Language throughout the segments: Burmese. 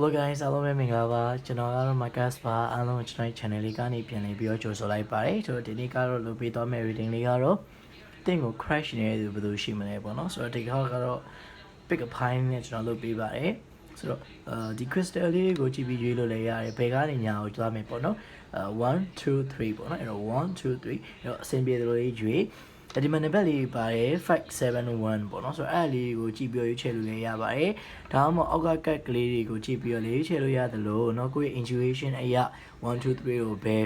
Hello guys အားလုံးပဲမင်္ဂလာပါကျွန်တော်ကတော့ Marcus ပါအားလုံးကျွန်တော် channel လေးကနေပြန်နေပြီးတော့ကြိုဆိုလိုက်ပါတယ်ဆိုတော့ဒီနေ့ကတော့လုပ်ပေးသွားမယ့် reading လေးကတော့တင့်ကို crash နေတဲ့သူဘယ်သူရှိမလဲပေါ့နော်ဆိုတော့ဒီခေါက်ကတော့ pick a pine နဲ့ကျွန်တော်လုပ်ပေးပါတယ်ဆိုတော့အဲဒီ crystal လေးကိုကြည့်ပြီးရွေးလို့လည်းရတယ်ဘယ်ကနေညာကိုသွားမယ်ပေါ့နော်အဲ1 2 3ပေါ့နော်အဲ့တော့1 2 3အဲ့တော့အဆင်ပြေသလိုလေးရွေး အဲ့ဒီမှာနံပါတ်လေးပါတယ်571ပေါ့နော်ဆိုတော့အဲ့ဒါလေးကိုကြည့်ပြီးရွေးချယ်လို့လည်းရပါတယ်ဒါမှမဟုတ်အောက်ကကတ်ကလေးတွေကိုကြည့်ပြီးတော့လည်းရွေးချယ်လို့ရတယ်လို့เนาะကိုယ့်ရဲ့ intuition အရာ1 2 3ကိုပဲ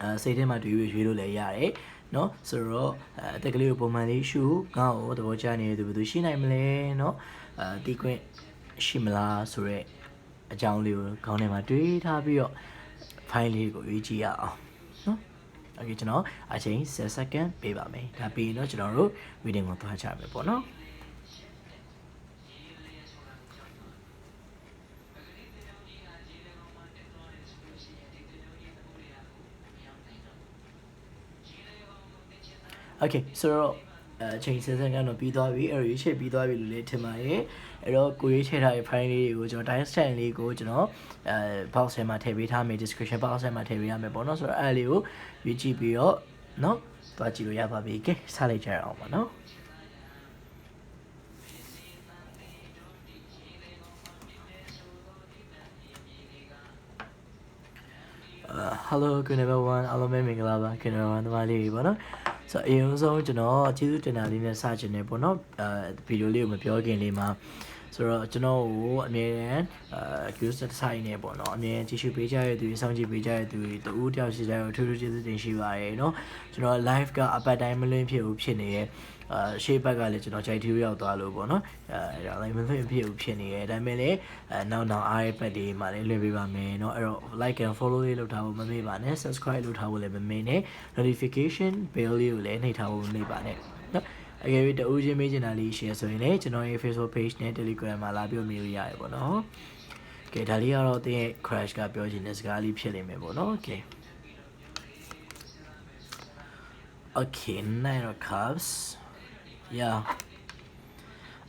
အဲစိတ်ထဲမှာတွေးပြီးရွေးလို့လည်းရတယ်เนาะဆိုတော့အဲအတက်ကလေးကိုပုံမှန်လေးရှုငါ့ကိုသဘောကျနေတဲ့သူဘယ်သူရှိနိုင်မလဲเนาะအဲတီးခွင့်ရှိမလားဆိုတော့အကြောင်းလေးကိုခေါင်းထဲမှာတွေးထားပြီးတော့ file လေးကိုရွေးကြည့်ရအောင် เนาะ Okay ကျွန်တော်အချိန်10 second ပေးပါမယ်ဒါပြီးရင်တော့ကျွန်တော်တို့ reading ကိုသွားကြမယ်ပေါ့နော် Okay ဆိုတော့အချိန်10 second တော့ပြီးသွားပြီအဲ့တော့ရွေးချယ်ပြီးသွားပြီလို့လည်းထင်ပါတယ် အဲ့တော့ကိုရွေးချယ်ထားတဲ့ file လေးတွေကိုကျွန်တော် time stamp လေးကိုကျွန်တော်အဲ box ထဲမှာထည့်ပေးထားမယ် description box ထဲမှာထည့်ပေးရမယ်ပေါ့နော်ဆိုတော့အဲ့လေးကိုရွေးကြည့်ပြီးတော့နော်သွားကြည့်လို့ရပါပြီကဲစလိုက်ကြရအောင်ပါနော်ဟယ်လို good everyone အားလုံးပဲမင်္ဂလာပါ good everyone ဒီမလေးပေါ့နော်ဆိုတော့အရင်ဆုံးကျွန်တော်ကျေးဇူးတင်တာလေးနဲ့စချင်တယ်ပေါ့နော်အဲဗီဒီယိုလေးကိုမပြောခင်လေးမှာ ဆိုတော့ကျွန်တော်ကိုအမြဲတမ်းအာကျူးစက်ဆိုင်နေပေါ့နော်အမြဲကြည့်ရှုပေးကြရတဲ့သူတွေစောင့်ကြည့်ပေးကြရတဲ့သူတွေတူတယောက်ရှိကြတော့ထူးထူးကျေးဇူးတင်ရှိပါတယ်နော်ကျွန်တော် live ကအပတ်တိုင်းမလွင့်ဖြစ်ဘူးဖြစ်နေရဲ့အာရှေ့ဘက်ကလည်းကျွန်တော်ကြိုက်ထူးရောက်သွားလို့ပေါ့နော်အဲဒါလည်းမလွင့်ဖြစ်ဘူးဖြစ်နေရဲ့ဒါပေမဲ့လည်းအဲနောက်နောက်အားရပတ်တွေမှာလည်းလွင့်ပေးပါမယ်နော်အဲ့တော့ like and follow လေးလုပ်ထားဖို့မမေ့ပါနဲ့ subscribe လုပ်ထားဖို့လည်းမမေ့နဲ့ notification bell လေးကိုလည်းနှိပ်ထားဖို့မမေ့ပါနဲ့နော် အကယ်၍တဦးချင်းမေးချင်တာလေး share ဆိုရင်လည်းကျွန်တော်ရဲ့ Facebook page နဲ့ Telegram မှာလာပြီးမေးလို့ရတယ်ပေါ့နော်ကဲဒါလေးကတော့တင်းရဲ့ crash ကပြောချင်တဲ့စကားလေးဖြစ်နေမယ်ပေါ့နော် okay okay nine of cups yeah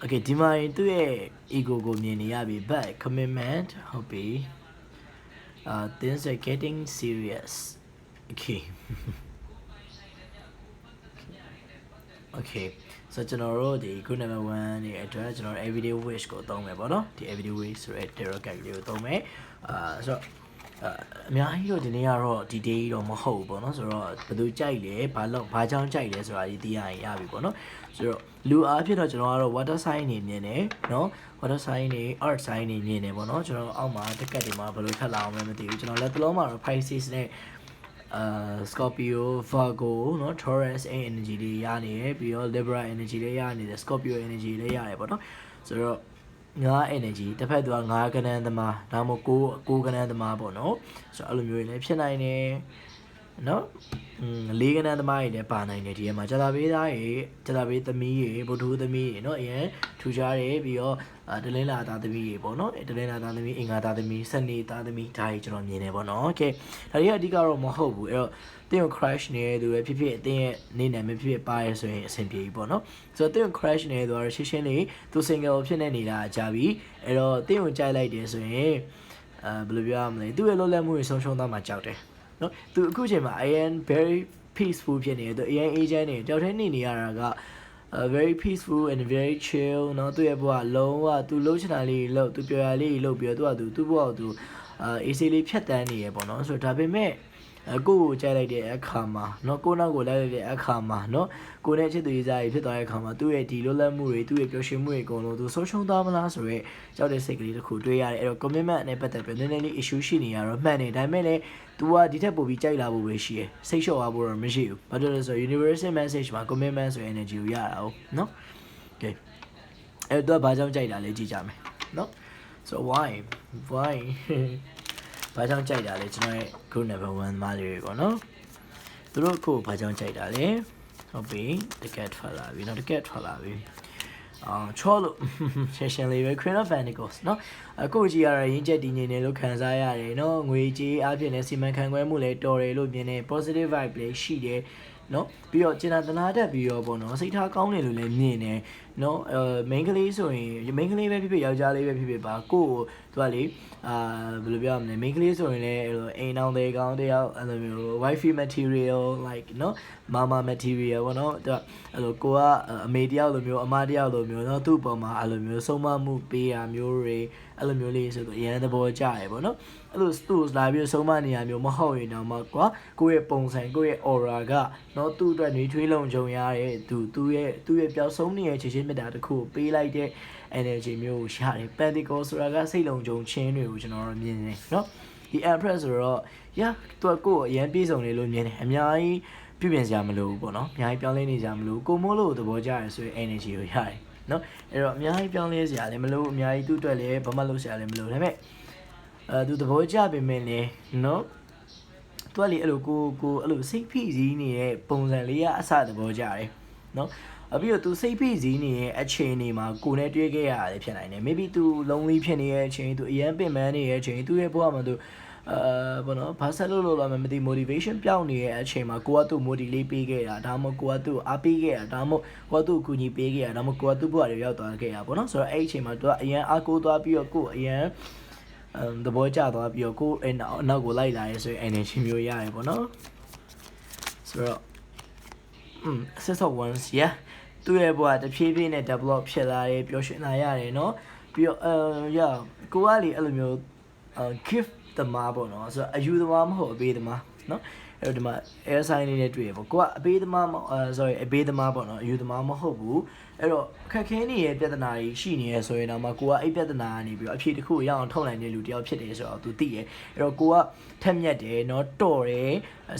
okay ဒီမှာသူ့ရဲ့ ego ကိုမြင်နေရပြီ but commitment ဟုတ်ပြီ uh things are getting serious okay okay so ကျွန်တော်တို့ဒီ good number 1ရဲ့အတွက်ကျွန်တော်တို့ everyday wish ကိုသုံးမယ်ပေါ့နော်ဒီ everyday wish ဆိုတဲ့ tarot card လေးကိုသုံးမယ်အာဆိုတော့အများကြီးတော့ဒီနေ့ကတော့ဒီ day တော့မဟုတ်ဘူးပေါ့နော်ဆိုတော့ဘယ်သူကြိုက်လဲဘာလို့ဘာကြောင့်ကြိုက်လဲဆိုတာဒီသိရရင်ရပြီပေါ့နော်ဆိုတော့လူအားဖြင့်တော့ကျွန်တော်ကတော့ water sign နေမြင်တယ်နော် water sign နေ art sign နေမြင်တယ်ပေါ့နော်ကျွန်တော်အောက်မှာတက်ကတ်တွေမှာဘယ်လိုထပ်လာအောင်လဲမသိဘူးကျွန်တော်လက်တလုံးမှာတော့ Pisces နဲ့ အာ Scorpio Virgo เนาะ Taurus energy တွေရနေရပြီးတော့ Libra energy တွေရနေတယ် Scorpio energy တွေရတယ်ပေါ့နော်ဆိုတော့ငါ energy တစ်ဖက်သူကငါကဏ္ဍသမားဒါမှမဟုတ်ကိုကိုကဏ္ဍသမားပေါ့နော်ဆိုတော့အဲ့လိုမျိုးတွေလည်းဖြစ်နိုင်တယ် နော်อืมလေးကဏ္ဍသမားတွေလည်းပါနိုင်တယ်ဒီထဲမှာဇာတာပေးသားတွေဇာတာပေးသမီးတွေဗုဒ္ဓသမီးတွေเนาะအရင်ထူခြားတယ်ပြီးတော့အာဒလင်းလာသားသမီးတွေပေါ့နော်ဒလင်းလာသားသမီးအင်္ဂါသားသမီးစနေသားသမီးဒါတွေကျွန်တော်မြင်တယ်ပေါ့နော်โอเคဒါတွေကအဓိကတော့မဟုတ်ဘူးအဲ့တော့တင်းကို crash နေတဲ့သူပဲဖြစ်ဖြစ်အတင်းရဲ့နေနိုင်မဖြစ်ဖြစ်ပါရဆိုရင်အဆင်ပြေပြီပေါ့နော်ဆိုတော့တင်းကို crash နေတဲ့သူကတော့ရှင်းရှင်းလေးသူ single ဖြစ်နေနေတာကြာပြီအဲ့တော့တင်းကိုကြိုက်လိုက်တယ်ဆိုရင်အာဘယ်လိုပြောရမလဲသူ့ရဲ့လောလတ်မှုတွေဆုံးရှုံးသွားမှကြောက်တယ် နော်သူအခုချိန်မှာ I am very peaceful ဖြစ်နေတယ်သူအရင် agent နေကြောက်ထဲနေနေရတာက uh, very peaceful and very chill เนาะသူ့ရဲ့ဘဝလုံးဝသူလှုပ်ချင်တာလေးလှုပ်သူပြောရလေးလှုပ်ပြီးတော့သူကသူသူ့ဘဝကိုသူအာ AC လေးဖြတ်တန်းနေရပေါ့เนาะဆိုတော့ဒါပေမဲ့ အကိုကိုကြိုက်လိုက်တဲ့အခါမှာเนาะကိုနောက်ကိုလိုက်လိုက်တဲ့အခါမှာเนาะကိုနဲ့ချစ်သူရေးစားကြီးဖြစ်သွားတဲ့အခါမှာသူ့ရဲ့ဒီလွတ်လပ်မှုတွေသူ့ရဲ့ပျော်ရွှင်မှုတွေအကုန်လုံးသူဆုံးရှုံးသွားမလားဆိုတော့ကြောက်တဲ့စိတ်ကလေးတစ်ခုတွေးရတယ်အဲ့တော့ commitment နဲ့ပတ်သက်ပြီးနည်းနည်းလေး issue ရှိနေရတော့မှန်တယ်ဒါပေမဲ့လည်း तू ကဒီထက်ပိုပြီးကြိုက်လာဖို့ပဲရှိရယ်စိတ်လျှော့သွားဖို့တော့မရှိဘူးဘာလို့လဲဆိုတော့ universal message မှာ commitment ဆိုတဲ့ energy ကိုရတာဟုတ်เนาะ okay အဲ့တော့ဘာကြောင့်ကြိုက်တာလဲကြည့်ကြမယ်เนาะ so why why ဘာကြောင့်ကြိုက်တာလဲကျွန်တော်ရဲ့ group number 1မားလေးတွေပေါ့နော်သူတို့ကိုဘာကြောင့်ကြိုက်တာလဲဟုတ်ပြီတကက်ထွက်လာပြီเนาะတကက်ထွက်လာပြီအာချောလို့ရှင်းရှင်းလေးပဲ Queen of Pentacles เนาะအခုကြည့်ရတာရင်းချက်တည်ငြိမ်နေလို့ခံစားရတယ်เนาะငွေကြေးအပြင်လည်းစီမံခန့်ခွဲမှုလည်းတော်တယ်လို့မြင်တယ် positive vibe လည်းရှိတယ် နော်ပြီးတော့ကျင်နာတနာတက်ပြီးတော့ပေါ့နော်စိတ်ထားကောင်းတယ်လို့လည်းမြင်တယ်နော်အဲ main ကလေးဆိုရင် main ကလေးပဲဖြစ်ဖြစ်ယောက်ျားလေးပဲဖြစ်ဖြစ်ပါကိုကိုသူကလေအာဘယ်လိုပြောရမလဲ main ကလေးဆိုရင်လည်းအဲ့လိုအိမ်အောင်တွေကောင်းတယောက်အဲ့လိုမျိုး wifi material like နော် mama material ပေါ့နော်သူကအဲ့လိုကိုကအမေတယောက်လိုမျိုးအမတယောက်လိုမျိုးနော်သူ့အပေါ်မှာအဲ့လိုမျိုးဆုံးမမှုပေးတာမျိုးတွေအဲ့လိုမျိုးလေးဆိုတော့အရင်သဘောကျရယ်ပေါ့နော် အဲ့လိုသူ့လာပြီးဆုံးမနေရမျိုးမဟုတ်ရင်တော့မှကွာကိုယ့်ရဲ့ပုံစံကိုယ့်ရဲ့ aura ကနော်သူ့အတွက်နှွေးထွေးလုံခြုံရတဲ့သူသူ့ရဲ့သူ့ရဲ့ပျောက်ဆုံးနေတဲ့ချေချင်းမြတ်တာတစ်ခုကိုပေးလိုက်တဲ့ energy မျိုးကိုရတယ် Pentecost ဆိုတာကစိတ်လုံခြုံခြင်းတွေကိုကျွန်တော်တို့မြင်နေနော်ဒီ Empress ဆိုတော့ yeah သူကကိုယ့်ကိုအရင်ပြေဆုံးနေလို့မြင်တယ်အများကြီးပြုပြင်စရာမလိုဘူးပေါ့နော်အများကြီးပြောင်းလဲနေစရာမလိုကိုမိုးလို့သဘောကျရဆိုရင် energy ကိုရတယ်နော်အဲ့တော့အများကြီးပြောင်းလဲစရာလည်းမလိုအများကြီးသူ့အတွက်လည်းဘာမှလုပ်စရာလည်းမလိုဒါပေမဲ့ အဲသူသဘောကျပေမဲ့လည်းနော်သူကလေအဲ့လိုကိုကိုအဲ့လိုစိတ်ဖိစီးနေတဲ့ပုံစံလေးကအစသဘောကျတယ်နော်အပြီးတော့ तू စိတ်ဖိစီးနေရဲ့အချိန်နေမှာကိုနဲ့တွေ့ခဲ့ရတယ်ဖြစ်နိုင်တယ် maybe तू lonely ဖြစ်နေရဲ့အချိန် तू အရန်ပင်ပန်းနေရဲ့အချိန် तू ရဲ့ဘဝမှာ तू အာဘောနော်ဘာဆက်လို့လို့လာမသိ motivation ပြောင်းနေရဲ့အချိန်မှာကိုကသူ့ motivate လေးပေးခဲ့တာဒါမှမဟုတ်ကိုကသူ့အားပေးခဲ့တာဒါမှမဟုတ်ကိုကသူ့အကူအညီပေးခဲ့တာဒါမှမဟုတ်ကိုကသူ့ဘဝတွေရောက်သွားခဲ့တာပေါ့နော်ဆိုတော့အဲ့ဒီအချိန်မှာ तू ကအရန်အားကိုးသွားပြီးတော့ကိုအရန်အမ် သဘောကျသွားပြီးတော့ကိုအနောက်ကိုလိုက်လာရဲဆိုရင် energy မျိုးရတယ်ပေါ့နော်ဆိုတော့ อืม access of ones yeah သူ့ရဲ့ဘဝတဖြည်းဖြည်းနဲ့ develop ဖြစ်လာတယ်ပျော်ရွှင်လာရတယ်เนาะပြီးတော့အဲ yeah ကိုကလေအဲ့လိုမျိုးအဲ gift သမားပေါ့နော်ဆိုတော့အယူသမားမဟုတ်အပေးသမားเนาะ အဲ့တော့ဒီမှာ air sign လေးနဲ့တွေ့ရပေါ့ကိုကအပေးသမား sorry အပေးသမားပေါ့နော်အယူသမားမဟုတ်ဘူးအဲ့တော့ခက်ခဲနေတဲ့ပြဿနာကြီးရှိနေရဆိုရင်တော့မှကိုကအဲ့ပြဿနာကနေပြီးတော့အဖြေတစ်ခုရအောင်ထုတ်နိုင်တဲ့လူတယောက်ဖြစ်တယ်ဆိုတော့ तू သိတယ်အဲ့တော့ကိုကထက်မြက်တယ်နော်တော်တယ်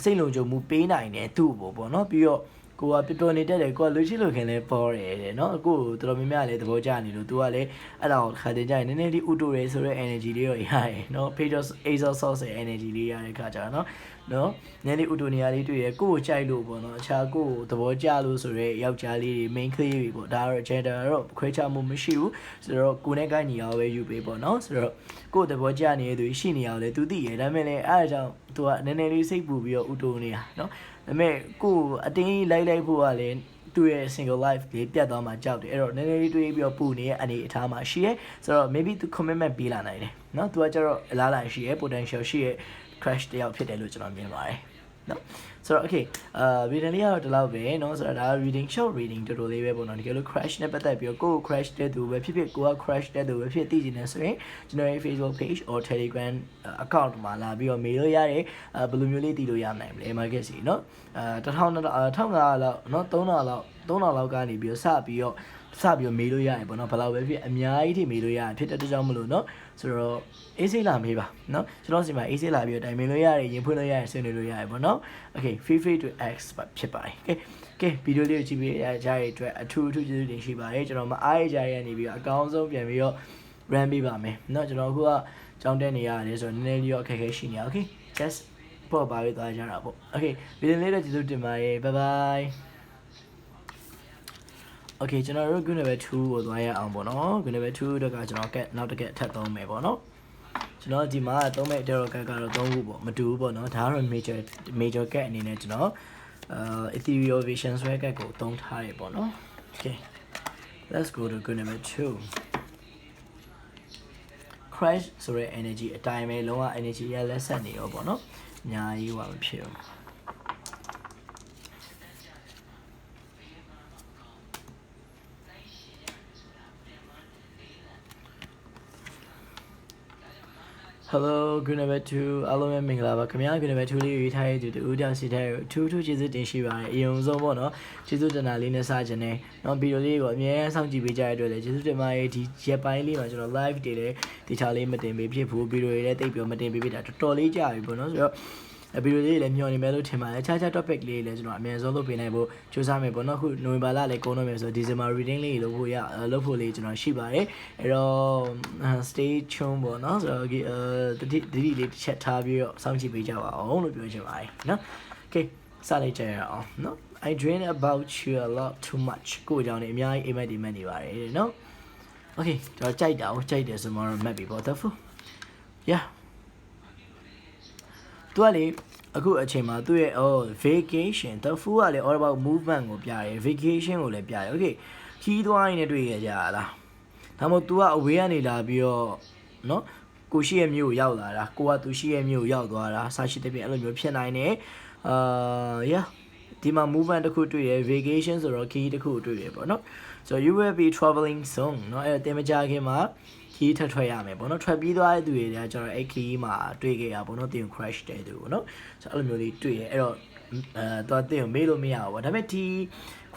စိတ်လုံခြုံမှုပေးနိုင်တယ်သူ့ဘောပေါ့နော်ပြီးတော့ကိုကပြတော်နေတတ်တယ်ကိုကလူရှိလူခင်လဲပေါ်တယ်တဲ့နော်ကိုကိုတော်တော်များများလည်းသဘောကျနေလို့ तू ကလည်းအဲ့ဒါကိုခါတင်ကြရင်နည်းနည်းလေးဥတိုတယ်ဆိုတော့ energy လေးရောရတယ်နော် Pages Azor Source energy လေးရတဲ့ခါကြတော့နော် นาะเนาะနည်းနည်းဥတိုနေရာလေးတွေ့ရကိုကိုကြိုက်လို့ပေါ့เนาะအခြားကိုကိုသဘောကျလို့ဆိုတော့ယောက်ျားလေးတွေ main ကလေးတွေပေါ့ဒါတော့ gender တော့ခွဲခြားမှုမရှိဘူးဆိုတော့ကိုနဲ့ကိုင်းညီအောင်ပဲယူပေးပေါ့เนาะဆိုတော့ကိုသဘောကျနေတဲ့သူရှိနေအောင်လေ तू သိရဒါပေမဲ့လည်းအဲ့အကြောင်း तू ကနည်းနည်းလေးစိတ်ပူပြီးတော့ဥတိုနေတာเนาะဒါပေမဲ့ကိုအတင်းလိုက်လိုက်ဖို့ကလည်းသူ့ရဲ့ single life လေးပြတ်သွားမှကြောက်တယ်အဲ့တော့နည်းနည်းလေးတွေးပြီးတော့ပူနေတဲ့အနေအထားမှာရှိရဲဆိုတော့ maybe သူ commitment ပေးလာနိုင်တယ်เนาะသူကကျတော့အလားလာရှိရဲ potential ရှိရဲ crash တယောက်ဖြစ်တယ်လို့ကျွန်တော်မြင်ပါတယ်နော်ဆိုတော့ okay အာ reading လေးကတော့ဒီလောက်ပဲเนาะဆိုတော့ဒါ reading short reading တော်တော်လေးပဲပေါ့နော်တကယ်လို့ crash နဲ့ပတ်သက်ပြီးတော့ကိုယ် crash တဲ့သူပဲဖြစ်ဖြစ်ကိုက crash တဲ့သူပဲဖြစ်သိချင်တယ်ဆိုရင်ကျွန်တော်ရဲ့ Facebook page or Telegram account မှာလာပြီးတော့ mail လို့ရတယ်အာဘယ်လိုမျိုးလေးတည်လို့ရနိုင်မလဲ market စီเนาะအာ1000 1500လောက်เนาะ3000လောက်3000လောက်ကနေပြီးတော့စပြီးတော့ စပြီးတော့မေးလို့ရတယ်ပေါ့နော်ဘယ်လောက်ပဲဖြစ်အများကြီးထိမေးလို့ရတယ်ဖြစ်တဲ့အတွက်ကြောင့်မလို့เนาะဆိုတော့အေးစိလာမေးပါเนาะကျွန်တော်စီမှာအေးစိလာပြီးတော့တိုင်ပင်လို့ရတယ်ရင်ဖွင့်လို့ရတယ်ဆွေးနွေးလို့ရတယ်ပေါ့နော် okay feel free to ask ဖြစ်ပါတယ် okay ကဲဗီဒီယိုလေးကိုကြည့်ပြီးရကြတဲ့အတွက်အထူးအထူးကျေးဇူးတင်ရှိပါတယ်ကျွန်တော်မအားရကြရနေပြီးတော့အကောင်းဆုံးပြန်ပြီးတော့ run ပေးပါမယ်เนาะကျွန်တော်အခုကကြောင်းတက်နေရတယ်ဆိုတော့နည်းနည်းလေးတော့အခက်အခဲရှိနေရ okay just ပေါ့ပါပြီးသွားကြတာပေါ့ okay ဗီဒီယိုလေးတော့ကျေးဇူးတင်ပါတယ် bye bye okay ကျွန်တော်တို့ group number 2ကိုသွားရအောင်ပေါ့နော် group number 2တက်ကကျွန်တော်ကက်နောက်တစ်ကက်ထပ်သုံးမယ်ပေါ့နော်ကျွန်တော်ဒီမှာသုံးမဲ့ tarot card ကတော့သုံးခုပေါ့မတူဘူးပေါ့နော်ဒါကတော့ major major card အနေနဲ့ကျွန်တော်အာ ethereal vision ဆွဲ card ကိုသုံးထားရပေါ့နော် okay let's go to group number 2 crash ဆိုတဲ့ energy အတိုင်းပဲလုံးဝ energy ရလက်ဆက်နေရောပေါ့နော်အများကြီးဟောမဖြစ်ဘူး Hello good number 2အားလုံးပဲမင်္ဂလာပါခင်ဗျာ good number 2လေးရွေးထားတဲ့သူတူဦးတောင်စီတဲ့ကိုအထူးထူးကျေးဇူးတင်ရှိပါတယ်အယုံဆုံးပေါ့နော်ကျေးဇူးတင်တာလေးနဲ့စကြနေနော်ဗီဒီယိုလေးကိုအမြဲစောင့်ကြည့်ပေးကြတဲ့အတွက်လည်းကျေးဇူးတင်ပါတယ်ဒီရက်ပိုင်းလေးမှာကျွန်တော် live တွေလည်းတခြားလေးမတင်ပေးဖြစ်ဘူးဗီဒီယိုတွေလည်းတိတ်ပြီးမတင်ပေးဖြစ်တာတော်တော်လေးကြာပြီပေါ့နော်ဆိုတော့ ဗီဒီယိုလေးလည်းမျှော်နေမယ်လို့ထင်ပါတယ်ခြားခြား topic လေးလည်းကျွန်တော်အများဆုံးလုပ်ပေးနိုင်ဖို့ကြိုးစားမယ်ပေါ့နော်ခုနိုဝင်ဘာလလည်းကုန်တော့မယ်ဆိုတော့ December reading လေးလုပ်ဖို့ရလုပ်ဖို့လေးကျွန်တော်ရှိပါတယ်အဲ့တော့ stay tuned ပေါ့နော်ဆိုတော့အဲတတိတတိလေးတစ်ချက်ထားပြီးတော့စောင့်ကြည့်ပေးကြပါအောင်လို့ပြောချင်ပါတယ်နော် okay စလိုက်ကြရအောင်နော် I dream about you a lot too much ကိုကြောင့်နေအများကြီးအိမ်မက်ဒီမက်နေပါတယ်တဲ့နော် okay ကျွန်တော်ကြိုက်တာကိုကြိုက်တယ်ဆိုမှတော့ map ပြီပေါ့ the full yeah သူကလေအခုအချိန်မှာသူ့ရဲ့ oh vacation the full ကလေ all about movement ကိုပြတယ် vacation ကိုလည်းပြတယ် okay ခီးသွားရင်လည်းတွေ့ရကြလားဒါမှမဟုတ် तू ကအဝေးကနေလာပြီးတော့နော်ကိုရှိရဲ့မြို့ကိုရောက်လာတာကိုကသူရှိရဲ့မြို့ကိုရောက်သွားတာဆာရှိတဲ့ပြင်အဲ့လိုမျိုးဖြစ်နိုင်တယ်အာ yeah ဒီမှာ movement တစ်ခုတွေ့ရ vacation ဆိုတော့ key တစ်ခုတွေ့ရပေါ့နော် so you will be traveling soon เนาะအဲ့တင်မကြခင်မှာ key ထပ်ထွက်ရမယ်ပေါ့နော်ထွက်ပြီးသွားတဲ့သူတွေကကျွန်တော်အဲ့ key မှာတွေ့ခဲ့ရပေါ့နော်တင် crash တဲ့သူပေါ့နော် so အဲ့လိုမျိုးလေးတွေ့ရအဲ့တော့အဲတော့တင်ကိုမေးလို့မရဘူးပေါ့ဒါပေမဲ့ဒီ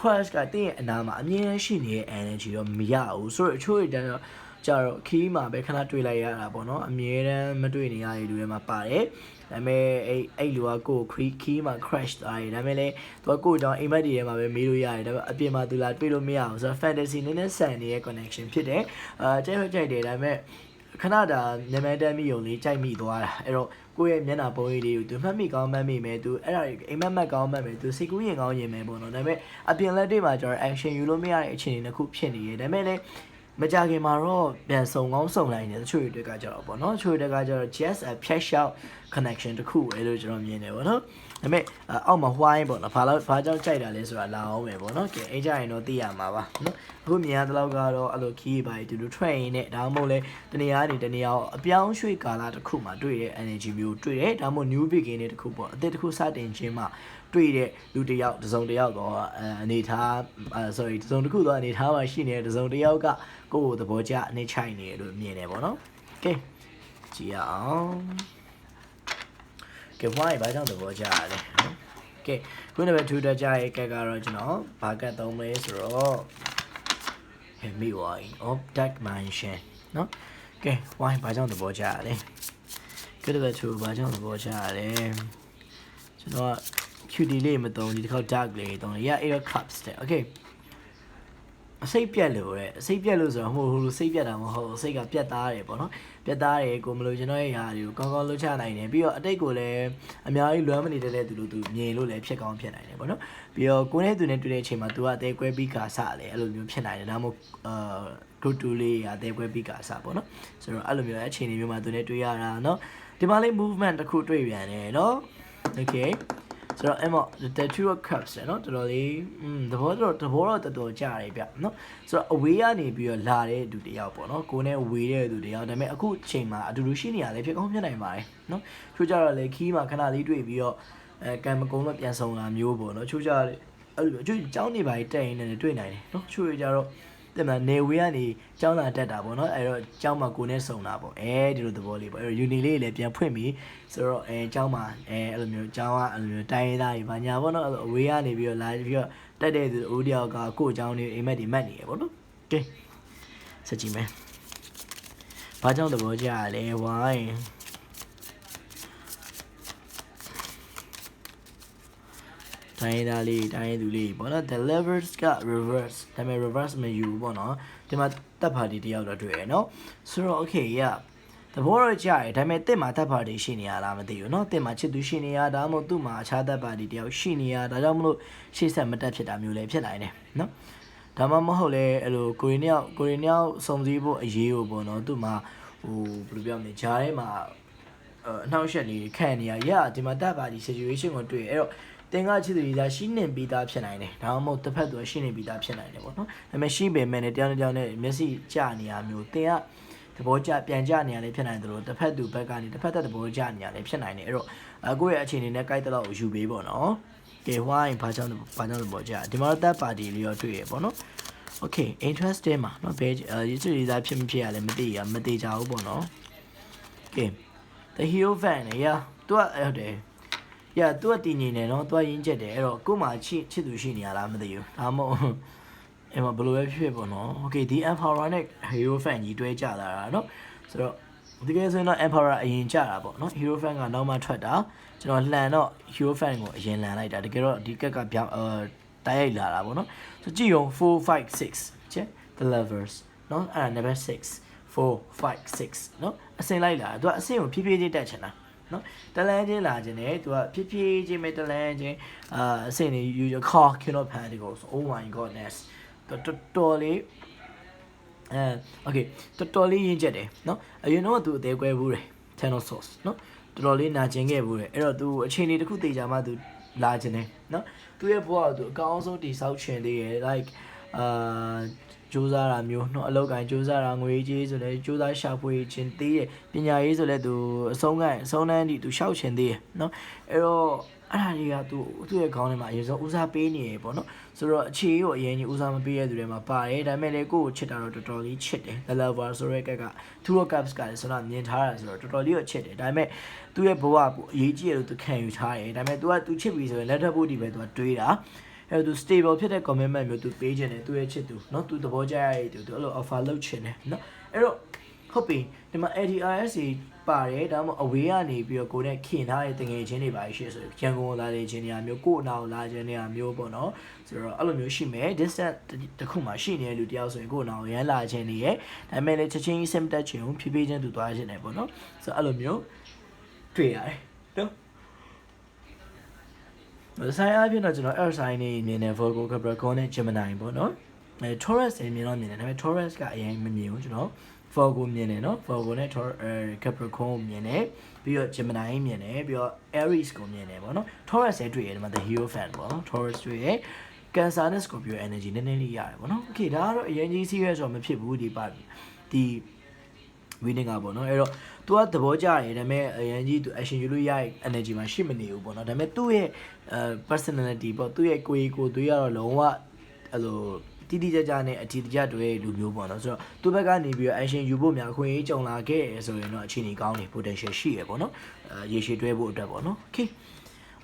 crash ကတင်ရဲ့အနာမှာအမြဲတမ်းရှိနေတဲ့ energy တော့မရဘူးဆိုတော့အချို့တွေကျတော့ ကြတော့ key မှာပဲခဏတွေ့လိုက်ရတာပေါ့နော်အမြဲတမ်းမတွေ့နေရတဲ့လူတွေမှာပါတယ်ဒါပေမဲ့အဲ့အဲ့လူကကိုယ် key key မှာ crash သွားတယ်ဒါပေမဲ့လည်းသူကကိုယ်ကြောင့်အိမ်မက်တွေထဲမှာပဲမေးလို့ရတယ်ဒါပေမဲ့အပြင်မှာသူလာတွေ့လို့မရဘူးဆိုတော့ fantasy နည်းနည်းဆန်နေတဲ့ connection ဖြစ်တယ်အာကြိုက်ကြိုက်တယ်ဒါပေမဲ့ခဏတာနာမည်တက်မိုံလေးကြိုက်မိသွားတာအဲ့တော့ကိုယ့်ရဲ့မျက်နှာပုံရိပ်လေးကိုသူမှတ်မိကောင်းမှတ်မိမယ်သူအဲ့ဒါအိမ်မက်မက်ကောင်းမှတ်မယ်သူစိတ်ကူးရင်ကောင်းရင်မယ်ပေါ့နော်ဒါပေမဲ့အပြင်လက်တွေမှာကျတော့ action ယူလို့မရတဲ့အခြေအနေတစ်ခုဖြစ်နေတယ်ဒါပေမဲ့လည်း မကြခင်မှာတော့ပြန်စုံကောင်းစုံလိုက်နေတချို့တွေကကြတော့ပေါ့နော်တချို့တွေကကြတော့ just a flash out connection တစ်ခုပဲလို့ကျွန်တော်မြင်တယ်ပေါ့နော်ဒါပေမဲ့အောက်မှာ why ပေါ့နော်ဘာလို့ဘာကြောင့်ကြိုက်တာလဲဆိုတာလာအောင်ပဲပေါ့နော်ကဲအဲ့ကြရင်တော့သိရမှာပါနော်အခုမြင်ရတဲ့လောက်ကတော့အဲ့လို key ပါတူတူ train နဲ့ဒါမှမဟုတ်လဲတနေရာနေတနေရာကိုအပြောင်းရွှေ့ကာလတစ်ခုမှာတွေ့တဲ့ energy မျိုးတွေ့တယ်ဒါမှမဟုတ် new beginning တစ်ခုပေါ့အသစ်တစ်ခုစတင်ခြင်းမှာ တွေ့တဲ့လူတစ်ယောက်တစ်စုံတစ်ယောက်တော့အနေထား sorry တစ်စုံတစ်ခုတော့အနေထားမှာရှိနေတဲ့တစ်စုံတစ်ယောက်ကကိုယ့်ကိုသဘောကျအနေချိုက်နေတယ်လို့မြင်တယ်ပေါ့နော်ကဲကြည့်ရအောင်ကဲ why ဘာကြောင့်သဘောကျရလဲနော်ကဲခုနကထူတက်ကြရဲ့ကက်ကတော့ကျွန်တော်ဘာကတ်သုံးမလဲဆိုတော့ဟဲ့မိဝိုင်း object mansion နော်ကဲ why ဘာကြောင့်သဘောကျရလဲခုနကထူဘာကြောင့်သဘောကျရလဲကျွန်တော်က QD လေးမသုံးဒီတစ်ခေါက် dark လေးသုံးတယ် yeah air cups တဲ့ okay အစိတ်ပြက်လို့တဲ့အစိတ်ပြက်လို့ဆိုတော့ဟိုဟိုစိတ်ပြက်တာမဟုတ်စိတ်ကပြက်သားတယ်ပေါ့နော်ပြက်သားတယ်ကိုမလို့ကျွန်တော်ရဲ့ຢာတွေကိုကောင်းကောင်းလှုပ်ချနိုင်တယ်ပြီးတော့အတိတ်ကိုလည်းအများကြီးလွမ်းမနေတဲ့သူလို့သူမြင်လို့လည်းဖြစ်ကောင်းဖြစ်နိုင်တယ်ပေါ့နော်ပြီးတော့ကိုနဲ့သူနဲ့တွေ့တဲ့အချိန်မှာသူကအသေးကွဲပြီးကာစလည်းအဲ့လိုမျိုးဖြစ်နိုင်တယ်ဒါမှမဟုတ်အာ group 2လေးအသေးကွဲပြီးကာစပေါ့နော်ဆိုတော့အဲ့လိုမျိုးအချိန်လေးမျိုးမှာသူနဲ့တွေ့ရတာနော်ဒီမှာလေး movement တစ်ခုတွေ့ပြန်တယ်နော် okay ဆိုတော့အဲ့မော့ the two of cups เนาะတော်တော်လေးอืมသဘောတော့သဘောတော့တော်တော်ကြတယ်ဗျเนาะဆိုတော့အဝေးကနေပြီးတော့လာတဲ့သူတယောက်ပေါ့เนาะကိုနဲ့ဝေးတဲ့သူတယောက်ဒါပေမဲ့အခုချိန်မှာအတူတူရှိနေရလဲဖြစ်ကောင်းဖြစ်နိုင်ပါတယ်เนาะချို့ကြတော့လေခီးမှာခဏလေးတွေ့ပြီးတော့အဲကံမကုန်းတော့ပြန်ဆောင်လာမျိုးပေါ့เนาะချို့ကြအဲ့လိုချို့เจ้าနေပါတက်ရင်လည်းတွေ့နိုင်တယ်เนาะချို့ကြတော့ တဲ့မှာနေဝေးကနေကျောင်းလာတက်တာပေါ့နော်အဲ့တော့ကျောင်းမှာကိုနဲ့စုံတာပေါ့အဲဒီလိုသဘောလေးပေါ့အဲ့တော့ uni လေးလည်းပြန်ဖွင့်ပြီးဆိုတော့အဲကျောင်းမှာအဲအဲ့လိုမျိုးကျောင်းကအဲ့လိုမျိုးတိုင်းရင်းသားတွေဘာညာပေါ့နော်အဲ့လိုအဝေးကနေပြီးတော့လာပြီးတော့တက်တဲ့သူဦးတယောက်ကကို့ကျောင်းလေးအိမ်မက်တွေမှတ်နေရပေါ့နော်ကဲစကြည့်မယ်ဘာကြောင့်သဘောကျရလဲဝိုင်း တိုင်းသားလေးတိုင်းသူလေးပေါ့နော် the levers က reverse ဒါပေမဲ့ reverse မယူဘူးပေါ့နော်ဒီမှာတပ်ပါတီတယောက်တော့တွေ့ရနော်ဆိုတော့ okay yeah သဘောတော့ကြားတယ်ဒါပေမဲ့တစ်မှာတပ်ပါတီရှိနေရလားမသိဘူးเนาะတစ်မှာချစ်သူရှိနေရဒါမှမဟုတ်သူ့မှာအခြားတပ်ပါတီတယောက်ရှိနေရဒါကြောင့်မလို့ရှေ့ဆက်မတက်ဖြစ်တာမျိုးလည်းဖြစ်နိုင်တယ်เนาะဒါမှမဟုတ်လေအဲ့လိုကိုရီးယားကိုရီးယားစုံစည်းဖို့အရေးကိုပေါ့နော်သူ့မှာဟိုဘယ်လိုပြောမလဲဂျားထဲမှာအနှောက်အယှက်လေးခံနေရရဒီမှာတပ်ပါတီ situation ကိုတွေ့အဲ့တော့ တင်ကချစ်သူကြီးသားရှိနေပြီးသားဖြစ်နိုင်တယ်ဒါမှမဟုတ်တစ်ဖက်သူရှိနေပြီးသားဖြစ်နိုင်တယ်ပေါ့နော်ဒါပေမဲ့ရှိပေမဲ့လည်းတရားနဲ့တရားနဲ့မျက်စိကျနေရမျိုးတင်ကသဘောကျပြန်ကျနေရလည်းဖြစ်နိုင်တယ်လို့တစ်ဖက်သူဘက်ကနေတစ်ဖက်သက်သဘောကျနေရလည်းဖြစ်နိုင်တယ်အဲ့တော့အကိုရဲ့အခြေအနေနဲ့ကြိုက်တဲ့လောက်ယူပေးပေါ့နော်ကဲဝိုင်းဘာကြောင့်ဘာကြောင့်သဘောကျဒီမှာတော့ party လေးရောတွေ့ရပေါ့နော် okay interesting မှာเนาะဘယ်ရေးချရေးသားဖြစ်မဖြစ်ရလဲမသိရမသိကြဘူးပေါ့နော် okay the hero fan ရသူကဟုတ်တယ် ။ Yeah သူကတည်ငြိမ်နေနော်။သူကရင်းချက်တယ်။အဲ့တော့ကို့မှာချစ်ချစ်သူရှိနေရလားမသိဘူး။ဒါမှမဟုတ်အဲ့မှာဘယ်လိုပဲဖြစ်ဖြစ်ပေါ့နော်။ Okay ဒီ Emperor နဲ့ Hero Fan ကြီးတွဲကြတာနော်။ဆိုတော့တကယ်ဆိုရင်တော့ Emperor အရင်ကြတာပေါ့နော် Hero Fan ကနောက်မှထွက်တာကျွန်တော်လှန်တော့ Hero Fan ကိုအရင်လှန်လိုက်တာတကယ်တော့ဒီကက်ကပြောင်းအဲတိုက်ရိုက်လာတာပေါ့နော်ဆိုကြည့်ရုံ4 5 6ချက် The Lovers နော်အဲ့ဒါ number 6 4 5 6နော်အစင်လိုက်လာသူကအစင်ကိုဖြည်းဖြည်းချင်းတက်ချင်တာ နော်တလန်းချင်းလာခြင်းနဲ့သူကဖြည်းဖြည်းချင်းပဲတလန်းချင်းအာအစင်နေယူရခေါ် kino panticles oh my godness တော်တော်လေးအဲ okay တော်တော်လေးရင်းချက်တယ်နော်အရင်တော့သူအသေးကွဲဘူးတယ် channel source နော်တော်တော်လေးနာကျင်ခဲ့ဘူးတယ်အဲ့တော့သူအချိန်လေးတစ်ခုတည်ကြမှသူလာခြင်းတယ်နော်သူရဲ့ဘဝကသူအကောင်းဆုံးတည်ဆောက်ခြင်းသေးရယ် like အာ စူးစမ်းတာမျိုးနော်အလောက်ကန်စူးစမ်းတာငွေကြေးဆိုလဲစူးစမ်းရှာဖွေခြင်းသေးတယ်ပညာရေးဆိုလဲသူအဆုံးကန်အဆုံးတန်းဒီသူရှောက်ခြင်းသေးတယ်နော်အဲ့တော့အဲ့ဒါတွေကသူသူ့ရဲ့ခေါင်းထဲမှာအရင်ဆုံးဦးစားပေးနေရပေါ့နော်ဆိုတော့အခြေကိုအရင်ကြီးဦးစားမပေးရတဲ့သူတွေမှာပါတယ်ဒါပေမဲ့လေကိုယ့်ကိုချစ်တာတော့တော်တော်လေးချစ်တယ် The Lover ဆိုတဲ့ကက်က Two of Cups ကလည်းဆိုတော့မြင်ထားတာဆိုတော့တော်တော်လေးကိုချစ်တယ်ဒါပေမဲ့သူ့ရဲ့ဘဝကိုအရေးကြီးတယ်လို့သူခံယူထားတယ်ဒါပေမဲ့ तू က तू ချစ်ပြီဆိုရင်လက်ထပ်ဖို့ဒီပဲ तू ကတွေးတာ အဲ့တော့ तू stable ဖြစ်တဲ့ commitment မျိုး तू ပေးခြင်းတယ်သူ့ရဲ့ချစ်သူเนาะ तू သဘောကျရတဲ့သူ तू အဲ့လို offer လုပ်ခြင်းတယ်เนาะအဲ့တော့ဟုတ်ပြီဒီမှာ ADRS ပါတယ်ဒါမှမဟုတ်အဝေးကနေပြီးတော့ကိုယ်နဲ့ခင်ထားတဲ့တငယ်ချင်းတွေပါရှိဆိုရန်ကုန်လာတဲ့ချင်းတွေကမျိုးကို့အနာကိုလာခြင်းတွေကမျိုးပေါ့နော်ဆိုတော့အဲ့လိုမျိုးရှိမယ် distance တစ်ခုမှရှိနေတဲ့လူတယောက်ဆိုရင်ကို့အနာကိုရမ်းလာခြင်းတွေရဲ့ဒါပေမဲ့လည်းချက်ချင်းစင်တက်ခြင်းကိုဖြည်းဖြည်းချင်းသူသွားခြင်းတယ်ပေါ့နော်ဆိုတော့အဲ့လိုမျိုးတွေ့ရတယ်နော် ဆိုင်အားဖြင့်တော့ကျွန်တော် L sign နေမြင်နေ Virgo Capricorn နဲ့ Gemini ပေါ့နော်အဲ Taurus တွေမြင်တော့မြင်တယ်ဒါပေမဲ့ Taurus ကအရင်မမြင်ဘူးကျွန်တော် Virgo မြင်တယ်နော် Virgo နဲ့ Taurus အဲ Capricorn ကိုမြင်တယ်ပြီးတော့ Gemini မြင်တယ်ပြီးတော့ Aries ကိုမြင်တယ်ပေါ့နော် Taurus လည်းတွေ့ရတယ်ဒီမှာ The Hero fan ပေါ့နော် Taurus တွေ့ရ Cancer နဲ့ Scorpio energy နည်းနည်းလေးရတယ်ပေါ့နော် Okay ဒါကတော့အရင်ကြီး serious ဆိုတော့မဖြစ်ဘူးဒီပါဒီ winning ကပေါ့နော်အဲ့တော့ तू ကသဘောကျတယ်ဒါပေမဲ့အရင်ကြီး तू action ယူလို့ရတဲ့ energy မှာရှိမနေဘူးပေါ့နော်ဒါပေမဲ့သူ့ရဲ့အဲ personality ပေါ့သူ့ရဲ့ကိုယ်ကိုယ်သူရတော့လုံးဝအဲ့လိုတိတိကျကျနဲ့အထီးတကျတွေ့လူမျိုးပေါ့နော်ဆိုတော့သူ့ဘက်ကနေပြီးတော့ action ယူဖို့များခွင့်ရေးကြုံလာခဲ့ဆိုရင်တော့အခြေအနေကောင်းနေ potential ရှိရပေါ့နော်အဲရေရှည်တွဲဖို့အတွက်ပေါ့နော် okay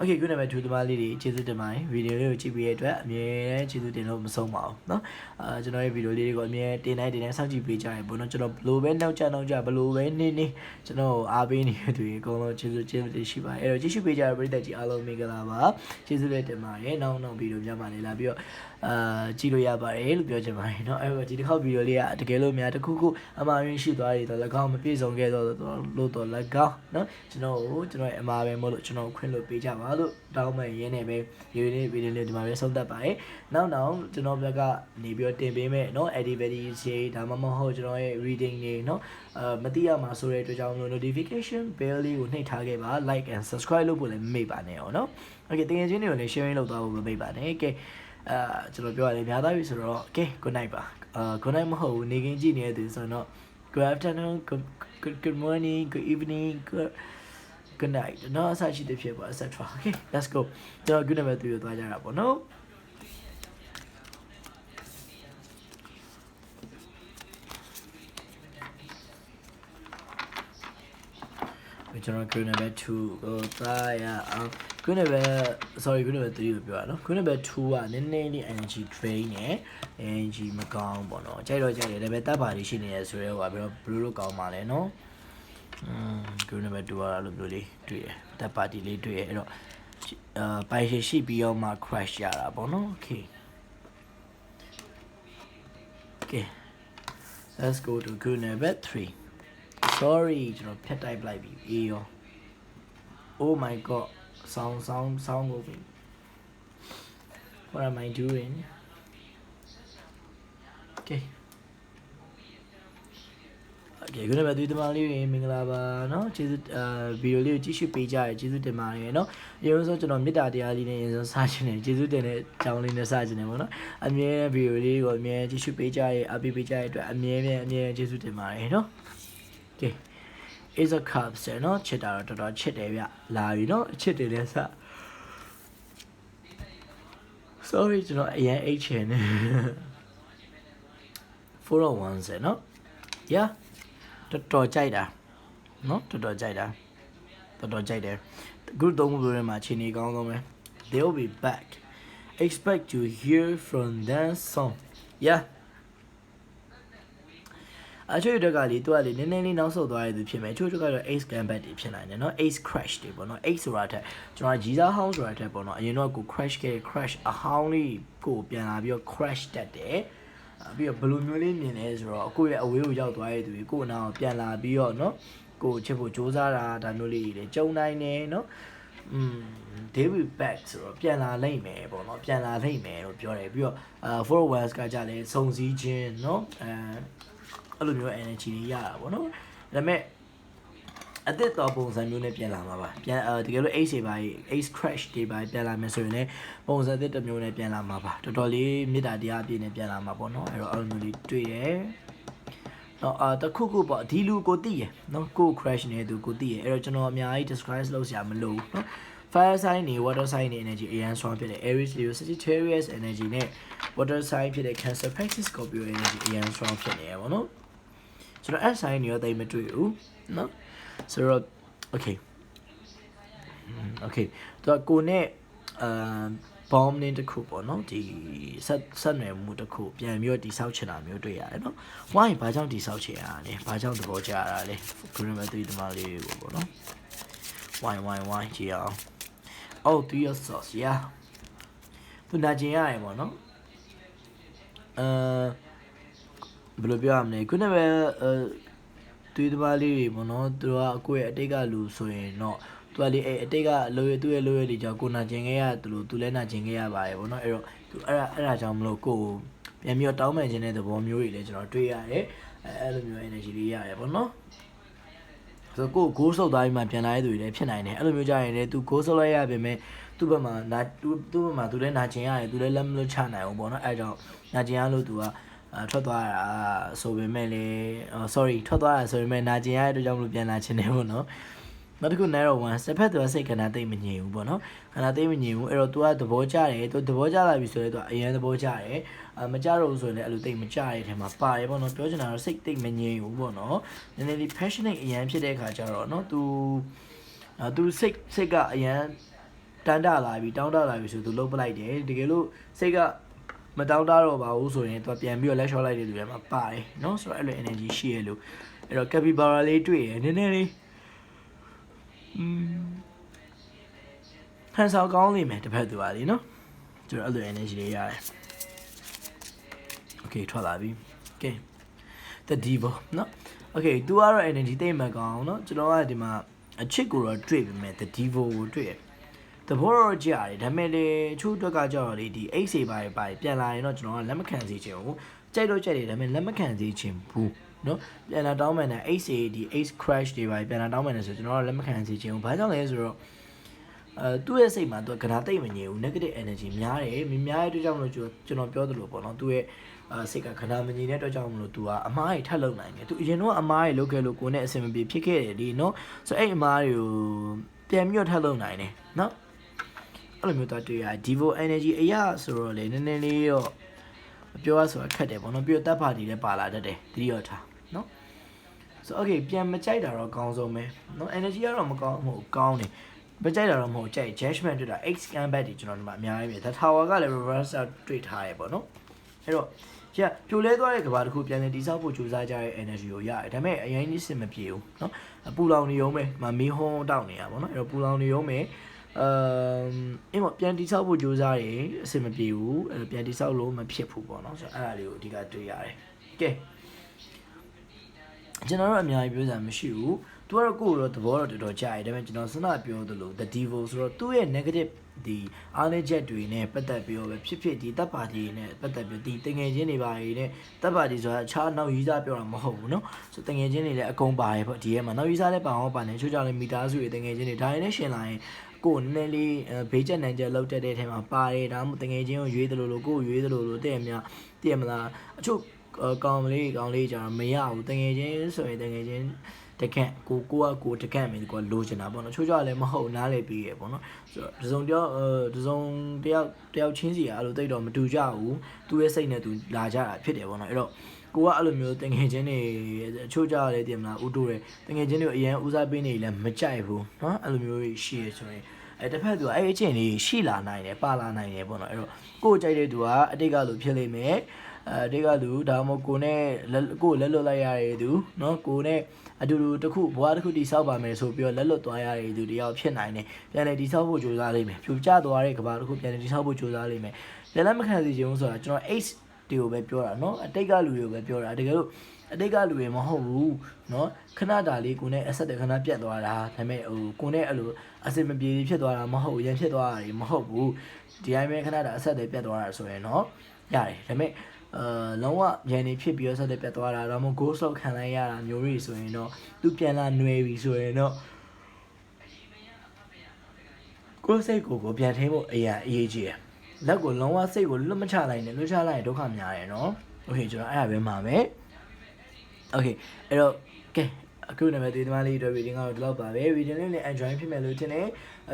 Okay ခုနကထူသမားလေးတွေကျေးဇူးတင်ပါတယ်ဗီဒီယိုလေးကိုကြည့်ပြီးရတဲ့အတွက်အမြဲတမ်းကျေးဇူးတင်လို့မဆုံးပါဘူးเนาะ အာကျွန်တော်ရဲ့ဗီဒီယိုလေးတွေကိုအမြဲတင်တိုင်းတင်တိုင်းစောင့်ကြည့်ပေးကြရပေါ့เนาะကျွန်တော်ဘလို့ပဲနောက်ကျနောက်ကျဘလို့ပဲနေနေကျွန်တော်အားပေးနေတဲ့သူတွေအကုန်လုံးကျေးဇူးကျေးဇူးတင်ရှိပါတယ်အဲ့တော့ကြည့်ရှုပေးကြတဲ့ပရိသတ်ကြီးအားလုံးမင်္ဂလာပါကျေးဇူးလည်းတင်ပါတယ်နောက်နောက်ဗီဒီယိုများပါလေလာပြီးတော့အာကြည့်လို့ရပါတယ်လို့ပြောချင်ပါတယ်เนาะအဲ့တော့ဒီတစ်ခေါက်ဗီဒီယိုလေးကတကယ်လို့များတစ်ခုခုအမှားရင်းရှိသွားတယ်တော့၎င်းမပြည့်စုံခဲ့တော့လို့တော့၎င်းเนาะကျွန်တော်ကိုကျွန်တော်ရဲ့အမှားပဲမို့လို့ကျွန်တော်ခွင့်လို့ပေးကြပါလို့ တောင်းမဲ့ရင်းနေပဲဒီနေ့ဗီဒီယိုလေးဒီမှာပဲဆုံးသက်ပါတယ်နောက်နောက်ကျွန်တော်ဘက်ကနေပြီးတော့တင်ပေးမယ်เนาะ activity တွေဒါမှမဟုတ်ကျွန်တော်ရဲ့ reading တွေเนาะအာမသိရမှာဆိုတဲ့အတွက်ကြောင့်မလို့ notification bell လေးကိုနှိပ်ထားခဲ့ပါ like and subscribe လုပ်ဖို့လည်းမမေ့ပါနဲ့အောင်เนาะ okay တင်ငယ်ချင်းတွေကိုလည်း sharing လုပ်သွားဖို့မမေ့ပါနဲ့ okay အာကျွန်တော်ပြောရတယ်များသားပြီဆိုတော့ okay good night ပါအာ good night မဟုတ်ဘူးနေကင်းကြည့်နေတဲ့သူဆိုတော့ good afternoon good good good morning good evening good good night နော်အဆရှိတဲ့ဖြစ်ပါ etc okay let's go ကျွန်တော် good night ပဲသူရသွားကြတာပေါ့နော်ကျွန်တော် group number 2ကိုသားရအောင် group number sorry group number 3ကိုပြောရအောင် group number 2ကနည်းနည်းလေး energy drain နဲ့ energy မကောင်းပေါ့နော်ကြိုက်တော့ကြိုက်တယ်ဒါပေမဲ့တပ်ပါလေးရှိနေရဆိုတော့ဟိုကဘယ်လိုလုပ်ကောင်းပါလဲနော် อืม group number 2ကအဲ့လိုမျိုးလေးတွေ့ရတပ်ပါတီလေးတွေ့ရအဲ့တော့အာပိုင်ရှိရှိပြီးတော့မှ crash ရတာပေါ့နော် okay okay let's go to group number 3 sorry ကျွန်တော်ဖြတ်တိုက်လိုက်ပြီအေးရော oh my god sound sound sound moving what am i doing okay okay ခုနကဒီတမလေးတွေမင်္ဂလာပါเนาะကျေးဇူးအာဗီဒီယိုလေးကိုကြည့်ရှုပေးကြရကျေးဇူးတင်ပါတယ်เนาะအရင်ဆုံးကျွန်တော်မေတ္တာတရားလေးနဲ့အရင်ဆုံးစချင်တယ်ကျေးဇူးတင်တဲ့အကြောင်းလေးနဲ့စချင်တယ်ပေါ့เนาะအမြဲဗီဒီယိုလေးကိုအမြဲကြည့်ရှုပေးကြရအပေးပေးကြရအတွက်အမြဲအမြဲကျေးဇူးတင်ပါတယ်เนาะ okay is a cup ဆိုတော့ချစ်တာတော့တော်တော်ချစ်တယ်ဗျလာပြီเนาะချစ်တယ်လဲစ sorry ကျွန်တော်အရင်အိတ်ချင်နေ401ဆိုเนาะ yeah တော်တော်ကြိုက်တာနော်တော်တော်ကြိုက်တာတော်တော်ကြိုက်တယ်အခု သုံးခုလိုထဲမှာအခြေအနေကောင်းဆုံးပဲ they'll be back expect to hear from them soon yeah အချို့တက်ကလေသူကလေနည်းနည်းလေးနောက်ဆုတ်သွားရသူဖြစ်မယ်အချို့တက်ကတော့ ace gambit တွေဖြစ်နိုင်တယ်နော် ace crash တွေပေါ့နော် ace ဆိုတာထက်ကျွန်တော်ကြီးစားဟောင်းဆိုတာထက်ပေါ့နော်အရင်တော့ကို crash ခဲ့ crash အဟောင်းလေးကိုပြန်လာပြီးတော့ crash တက်တယ် ပြီးတော့ဘယ်လိုမျိုးလေးမြင်လဲဆိုတော့ကိုယ့်ရဲ့အဝေးကိုရောက်သွားရတဲ့သူကိုယ့်အနာကိုပြန်လာပြီးတော့เนาะကိုချစ်ဖို့စူးစမ်းတာဒါမျိုးလေးတွေကြုံနိုင်တယ်เนาะอืม David back ဆိုတော့ပြန်လာလိမ့်မယ်ပေါ့เนาะပြန်လာလိမ့်မယ်လို့ပြောတယ်ပြီးတော့အာ forward west ကကြလဲစုံစည်းခြင်းเนาะအဲအဲ့လိုမျိုး energy တွေရတာပေါ့နော်ဒါပေမဲ့ အသစ်တော်ပုံစံမျိုးနဲ့ပြန်လာမှာပါပြန်အဲတကယ်လို့ ace တွေပါ ace crash တွေပါပြန်လာမယ်ဆိုရင်လည်းပုံစံအသစ်တစ်မျိုးနဲ့ပြန်လာမှာပါတော်တော်လေးမေတ္တာတရားအပြည့်နဲ့ပြန်လာမှာပေါ့နော်အဲ့တော့အဲ့လိုမျိုးလေးတွေ့တယ်တော့အာတခုခုပေါ့ဒီလူကိုသိရယ်နော်ကို crash နေသူကိုသိရယ်အဲ့တော့ကျွန်တော်အများကြီး describe လုပ်စရာမလိုဘူးနော် fire sign နေ water sign နေ energy အရန် strong ဖြစ်တယ် aries leo sagittarius energy နဲ့ water sign ဖြစ်တဲ့ cancer pisces scorpio energy အရန် strong ဖြစ်နေရပါတော့ကျွန်တော် s sign နေရောတိတ်မတွေ့ဘူးနော် ဆိုတော့ okay okay တော့ကိုနဲ့အာ bomb နေတစ်ခုပေါ့နော်ဒီဆက်ဆက်နွယ်မှုတစ်ခုပြန်ပြီးတော့တိဆောက်ချင်တာမျိုးတွေ့ရတယ်နော် why ဘာကြောင့်တိဆောက်ချင်ရတာလဲဘာကြောင့်သဘောကျရတာလဲ grammar 3တမလေးကိုပေါ့နော် why why why ကြည့်အောင် oh do your sauce yeah သူနာကျင်ရတယ်ပေါ့နော်အဲဘယ်လိုပြောရမလဲခု နကပဲအဲတွေးတပါးလေးတွေပေါ့နော်သူကအကိုရဲ့အတိတ်ကလူဆိုရင်တော့သူကလေအဲအတိတ်ကလိုရသူ့ရဲ့လိုရတွေကြောင့်ကိုနာကျင်ခဲ့ရသူလို့သူလည်းနာကျင်ခဲ့ရပါတယ်ပေါ့နော်အဲ့တော့သူအဲ့ဒါအဲ့ဒါကြောင့်မလို့ကိုကိုပြန်ပြီးတော့တောင်းပန်ခြင်းတဲ့သဘောမျိုးတွေလည်းကျွန်တော်တွေ့ရတယ်အဲအဲ့လိုမျိုး energy လေးရတယ်ပေါ့နော်ဆိုကိုဂိုးဆုပ်သွားပြီးမှပြန်လာတဲ့သူတွေလည်းဖြစ်နိုင်တယ်အဲ့လိုမျိုးကြရင်လည်းသူဂိုးဆုပ်လိုက်ရပြင်မဲ့သူ့ဘက်မှာနာသူ့သူ့ဘက်မှာသူလည်းနာကျင်ရတယ်သူလည်းလက်မလွတ်ချနိုင်ဘူးပေါ့နော်အဲ့ကြောင့်နာကျင်ရလို့သူကအာ ထွက်သွားတာဆိုပေမဲ့လေ sorry ထွက်သွားတာဆိုပေမဲ့နာကျင်ရတဲ့အတွက်ကြောင့်မလို့ပြန်လာခြင်းတယ်ပေါ့နော်နောက်တစ်ခု9တော့1တစ်ဖက်သူကစိတ်ခန္ဓာသိမ့်မငြိမ်ဘူးပေါ့နော်ခန္ဓာသိမ့်မငြိမ်ဘူးအဲ့တော့ तू ကသဘောကျတယ် तू သဘောကျလာပြီဆိုတော့ तू အရင်သဘောကျတယ်အမကြတော့ဘူးဆိုရင်လည်းအဲ့လိုသိမ့်မကြတဲ့အထဲမှာပါတယ်ပေါ့နော်ပြောချင်တာတော့စိတ်သိမ့်မငြိမ်ဘူးပေါ့နော်နည်းနည်းလေး passionate အရင်ဖြစ်တဲ့အခါကျတော့နော် तू အာ तू စိတ်စိတ်ကအရင်တန်တလာပြီတောင်းတလာပြီဆို तू လုံးပလိုက်တယ်တကယ်လို့စိတ်က မတောင်းတတော့ပါဘူးဆိုရင် तू ပြန်ပြီးတော့လက်လျှော့လိုက်တဲ့လူတွေမှာပါတယ်နော်ဆိုတော့အဲ့လို energy ရှိရလို့အဲ့တော့ capybara လေးတွေ့ရနည်းနည်းလေးอืมဟန်ဆောင်ကောင်းလိမ့်မယ်တစ်ဖက်သူပါလीနော်ကျွန်တော်အဲ့လို energy လေးရတယ် okay ထွက်လာပြီ okay the divo နော် okay သူကတော့ energy တိတ်မကောင်းเนาะကျွန်တော်ကဒီမှာအချစ်ကိုတော့တွေ့ပြီမဲ့ the divo ကိုတွေ့ရ သဘောတော့ကြရတယ်ဒါပေမဲ့လေအချို့အတွက်ကကြတော့လေဒီအိတ်စေပါရပါပြန်လာရင်တော့ကျွန်တော်ကလက်မခံစေချင်ဘူးကြိုက်တော့ကြိုက်တယ်ဒါပေမဲ့လက်မခံစေချင်ဘူးနော်ပြန်လာတောင်းမှန်တဲ့ 8A ဒီ 8 crash တွေပါပြန်လာတောင်းမှန်တယ်ဆိုကျွန်တော်တို့လက်မခံစေချင်ဘူးဘာကြောင့်လဲဆိုတော့အဲသူ့ရဲ့စိတ်မှာသူကကဒါတိတ်မငြိဘူး negative energy များတယ်မများတဲ့အတွက်ကြောင့်မလို့ကျွန်တော်ပြောသလိုပေါ့နော်သူ့ရဲ့အဲစိတ်ကကဒါမငြိတဲ့အတွက်ကြောင့်မလို့သူကအမားတွေထပ်လုံနိုင်တယ်သူအရင်တော့အမားတွေလုတ်ခဲ့လို့ကိုယ်နဲ့အဆင်မပြေဖြစ်ခဲ့တယ်ဒီနော်ဆိုတော့အဲ့အမားတွေကိုပြန်မြှော့ထပ်လုံနိုင်တယ်နော် အဲ့လိုမျိုးတော့တွေ့ရ Divo Energy အရာဆိုတော့လေနည်းနည်းလေးတော့ပြောရဆိုတာခက်တယ်ပေါ့နော်ပြီးတော့တပ်ပါတီလည်းပါလာတတ်တယ်သတိရထားနော်ဆို okay ပြန်မကြိုက်တာတော့အကောင်းဆုံးပဲနော် energy ကတော့မကောင်းမဟုတ်ကောင်းတယ်မကြိုက်တာတော့မဟုတ်ကြိုက် judgment တွေ့တာ X scan back တွေကျွန်တော်ဒီမှာအများကြီးပဲ the tower ကလည်း reverse တွေ့ထားရပေါ့နော်အဲ့တော့ကျပြိုလဲသွားတဲ့ကဘာတစ်ခုပြန်လည်တိစောက်ဖို့ကြိုးစားကြတဲ့ energy ကိုရတယ်ဒါပေမဲ့အရင်ကြီးစင်မပြေဘူးเนาะပူလောင်နေရုံပဲမမီးဟုံးတောက်နေရပါတော့အဲ့တော့ပူလောင်နေရုံပဲ အမ်အင်းပေါ့ပြန်တိစောက်ဖို့ကြိုးစားရင်အဆင်မပြေဘူးအဲ့တော့ပြန်တိစောက်လို့မဖြစ်ဘူးပေါ့เนาะဆိုတော့အဲ့ဒါလေးကိုအဓိကတွေ့ရတယ်ကဲကျွန်တော်တို့အများကြီးပြောစရာမရှိဘူးသူကတော့ကိုယ့်တော့သဘောတော့တော်တော်ကြာတယ်ဒါပေမဲ့ကျွန်တော်စနပြောသလို the devil ဆိုတော့သူ့ရဲ့ negative ဒီအားနည်းချက်တွေနဲ့ပတ်သက်ပြီးတော့ပဲဖြစ်ဖြစ်ဒီတပ်ပါတီနဲ့ပတ်သက်ပြီးဒီတငယ်ချင်းတွေပါတွေနဲ့တပ်ပါတီဆိုတာအခြားနောက်ရေးစားပြောတာမဟုတ်ဘူးเนาะဆိုတငယ်ချင်းတွေလည်းအကုန်ပါတယ်ပေါ့ဒီထဲမှာနောက်ရေးစားလည်းပါအောင်ပါနေချို့ကြောင့်လည်းမီတာစုတွေတငယ်ချင်းတွေဒါတွေနဲ့ရှင်လာရင် အ ကိုယ်နည်းနည်းလေးဘေးချက်နိုင်ချက်လောက်တက်တဲ့ထဲမှာပါတယ်ဒါမှမဟုတ်တငယ်ချင်းကိုရွေးတယ်လို့လို့ကိုယ်ရွေးတယ်လို့လို့တဲ့များတည်မလားအချို့ကောင်းမလေးကောင်းလေးကြတော့မရဘူးတငယ်ချင်းဆိုရင်တငယ်ချင်း တကန့်ကိုကိုကကိုတကန့်မယ်ဒီကလိုချင်တာပေါ့နော်ချိုးကြလည်းမဟုတ်နားလေပြီးရပေါ့နော်ဆိုတော့ဒဇုံတယောက်ဒဇုံတယောက်တယောက်ချင်းစီကအဲ့လိုတိတ်တော့မတူကြဘူးသူ့ရဲ့စိတ်နဲ့သူလာကြတာဖြစ်တယ်ပေါ့နော်အဲ့တော့ကိုကအဲ့လိုမျိုးတငယ်ချင်းတွေချိုးကြရတယ်တင်မလားဦးတိုးတယ်တငယ်ချင်းတွေအရင်ဦးစားပေးနေလည်းမကြိုက်ဘူးနော်အဲ့လိုမျိုးရှိရဆိုရင်အဲတစ်ဖက်သူကအဲ့အချင်းတွေရှိလာနိုင်တယ်ပါလာနိုင်တယ်ပေါ့နော်အဲ့တော့ကိုယ်ကြိုက်တဲ့သူကအတိတ်ကလိုဖြစ်နေမယ် အဲတိတ်ကလူဒါမှမဟုတ်ကိုနဲ့ကိုလက်လွတ်လိုက်ရတဲ့သူเนาะကိုနဲ့အတူတူတစ်ခုဘွားတစ်ခုတိဆောက်ပါမယ်ဆိုပြီးတော့လက်လွတ်သွားရတဲ့သူတယောက်ဖြစ်နိုင်တယ်ပြန်လည်တိဆောက်ဖို့ကြိုးစားလိမ့်မယ်ဖြူကျသွားတဲ့ကဘာတစ်ခုပြန်လည်တိဆောက်ဖို့ကြိုးစားလိမ့်မယ်လက်လက်မခံစီချင်ဘူးဆိုတာကျွန်တော် H တွေကိုပဲပြောတာเนาะအတိတ်ကလူတွေကိုပဲပြောတာတကယ်လို့အတိတ်ကလူတွေမဟုတ်ဘူးเนาะခဏတာလေးကိုနဲ့အဆက်တခဏပြတ်သွားတာဒါပေမဲ့ဟိုကိုနဲ့အဲ့လိုအစင်မပြေဖြစ်သွားတာမဟုတ်ရန်ဖြစ်သွားတာမဟုတ်ဘူးဒီတိုင်းပဲခဏတာအဆက်တွေပြတ်သွားတာဆိုရင်เนาะရတယ်ဒါပေမဲ့ အာလုံးဝရန်နေဖြစ်ပြီးတော့ဆက်လက်ပြတ်သွားတာတော့မဟုတ် ghost လောက်ခံလိုက်ရတာမျိုးတွေဆိုရင်တော့သူပြန်လာຫນွေပြီဆိုရင်တော့ကိုယ်စိတ်ကိုယ်ကိုပြန်ထိဖို့အရာအရေးကြီးတယ်လက်ကိုလုံးဝစိတ်ကိုလွတ်မချလိုက်နဲ့လွတ်ချလိုက်ရင်ဒုက္ခများတယ်နော်โอเคကျွန်တော်အဲ့ဒါပဲမှာမယ်โอเคအဲ့တော့ကဲအခုနံပါတ်3သမားလေးအတွက် reading ကတော့ဒီလောက်ပါပဲ reading လေးနဲ့ enjoy ဖြစ်မယ်လို့ထင်တယ်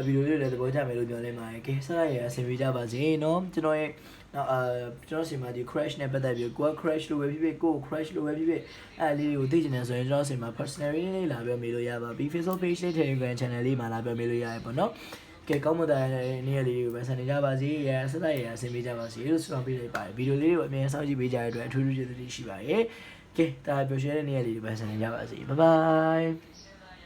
ဗီဒီယိုလေးလည်းသဘောကျမယ်လို့ပြောနေပါတယ်ကဲဆက်လိုက်ရအဆင်ပြေကြပါစေเนาะကျွန်တော်ရဲ့ နောက်အာကျွန်တော်စီမှာဒီ crash နဲ့ပတ်သက်ပြီးကိုက crash လို့ပဲဖြစ်ဖြစ်ကို crash လို့ပဲဖြစ်ဖြစ်အဲ့လေးတွေကိုသိချင်တယ်ဆိုရင်ကျွန်တော်စီမှာ personally လေးလာပြောမေးလို့ရပါပြီ Facebook page လေး Telegram channel လေးမှာလာပြောမေးလို့ရတယ်ပေါ့နော်ကဲကောင်းမွန်တဲ့နေ့ရက်လေးတွေကိုပဲဆန်နေကြပါစေရဆက်လိုက်ရအဆင်ပြေကြပါစေလို့ဆုတောင်းပေးလိုက်ပါတယ်ဗီဒီယိုလေးတွေကိုအမြဲစောင့်ကြည့်ပေးကြတဲ့အတွက်အထူးထူးကျေးဇူးတင်ရှိပါတယ်ကဲဒါပျော်ရွှင်တဲ့နေ့ရက်လေးတွေပဲဆန်နေကြပါစေ bye bye